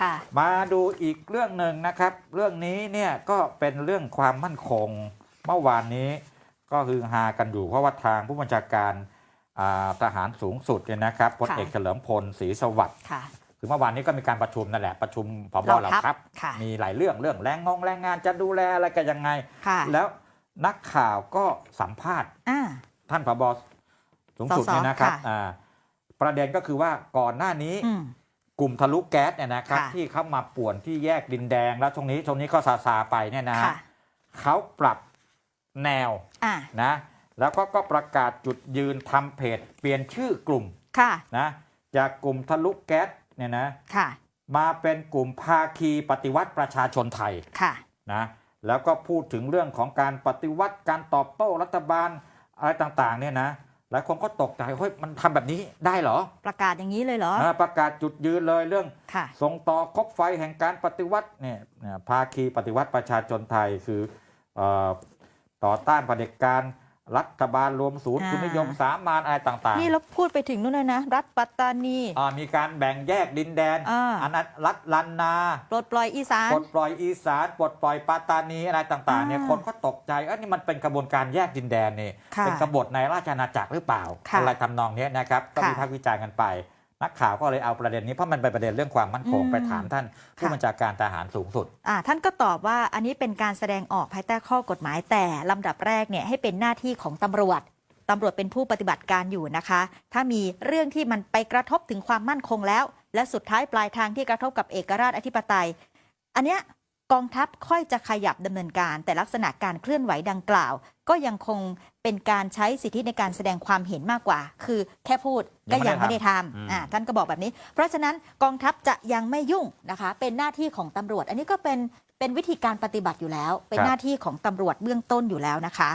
ค่ะมาดูอีกเรื่องหนึ่งนะครับ เรื่องนี้เนี่ยก็เป็นเรื่องความมั่นคง เมื่อวานนี้ก็คือฮากันอยู่เพราะว่าทางผู้บัญชาการอ่าทหารสูงสุดเนี่ยนะครับพลค่ะเอกเฉลิมพลศรีสวัสดิ์ค่ะคือเมื่อวานนี้ก็มีการประชุมนั่นแหละประชุมพบเหล่าเหล่าทัพทัพค่ะมีหลายเรื่องเรื่องแรงงงแรงงานจะดูแลอะไรกันยังไงค่ะแล้วนักข่าวก็สัมภาษณ์อ่าท่านผบสูงสุดสสเนี่ยนะครับค่ะอ่าประเด็นก็คือว่าก่อนหน้านี้อืม กลุ่มทะลุแก๊สเนี่ยนะครับ ค่ะที่เข้ามาป่วนที่แยกดินแดงแล้วช่วงนี้ช่วงนี้ก็ซาซาไปเนี่ยนะฮะค่ะ เขาปรับแนวอ่านะแล้วก็ก็ประกาศจุดยืนทำเพจเปลี่ยนชื่อกลุ่มค่ะนะจากกลุ่มทะลุแก๊สเนี่ยนะค่ะมาเป็นกลุ่มภาคีปฏิวัติประชาชนไทย ค่ะนะแล้วก็พูดถึงเรื่องของการปฏิวัติการตอบโต้รัฐบาลอะไรต่างๆเนี่ยนะ หลายคนก็ตกใจเฮ้ยมันทำแบบนี้ได้เหรอ ประกาศอย่างนี้เลยเหรอนะประกาศจุดยืนเลยเรื่องค่ะส่งต่อคบไฟแห่งการปฏิวัติเนี่ยนะภาคีปฏิวัติประชาชนไทยคือเออต่อต้านเผด็จการ รัฐบาลรวมศูนย์อ่าคุณนิยมสามานอะไรต่างนี่เราพูดไปถึงนู่นเลยนะ รัฐปัตตานี ๆอ่ามีการแบ่งแยกดินแดนอ่าอันนั้นรัฐลันนาปลดปล่อยอีสาน ปลดปล่อยอีสานปลดปล่อยปัตตานีอะไรต่างๆเนี่ยอ่าคนก็ตกใจเอ้ยนี่มันเป็นกระบวนการแยกดินแดนนี่ค่ะเป็นกบฏในราชอาณาจักรหรือเปล่า ค่ะอะไรทำนองเนี้ยนะครับก็ค่ะ วิพากษ์วิจารณ์กันไป นักข่าวก็เลยเอาประเด็นนี้เพราะมันเป็นประเด็นเรื่องความมั่นคงอืมไปถามท่านผู้ค่ะบัญชาการทหารสูงสุดอ่าท่านก็ตอบว่าอันนี้เป็นการแสดงออกภายใต้ข้อกฎหมายแต่ลำดับแรกเนี่ยให้เป็นหน้าที่ของตำรวจตำรวจเป็นผู้ปฏิบัติการอยู่นะคะ ถ้ามีเรื่องที่มันไปกระทบถึงความมั่นคงแล้ว และสุดท้ายปลายทางที่กระทบกับเอกราชอธิปไตย อันเนี้ยกองทัพค่อยจะขยับดำเนินการแต่ลักษณะการเคลื่อนไหวดังกล่าว ก็ยังคงเป็นการใช้สิทธิในการแสดงความเห็นมากกว่า คือแค่พูดก็ยังไม่ได้ทอืมำอ่าท่านก็บอกแบบนี้ เพราะฉะนั้นกองทัพจะยังไม่ยุ่งนะคะ เป็นหน้าที่ของตำรวจ อันนี้ก็เป็นเป็นวิธีการปฏิบัติอยู่แล้ว เป็นหน้าที่ของตำรวจเบื้องต้นอยู่แล้วนะคะ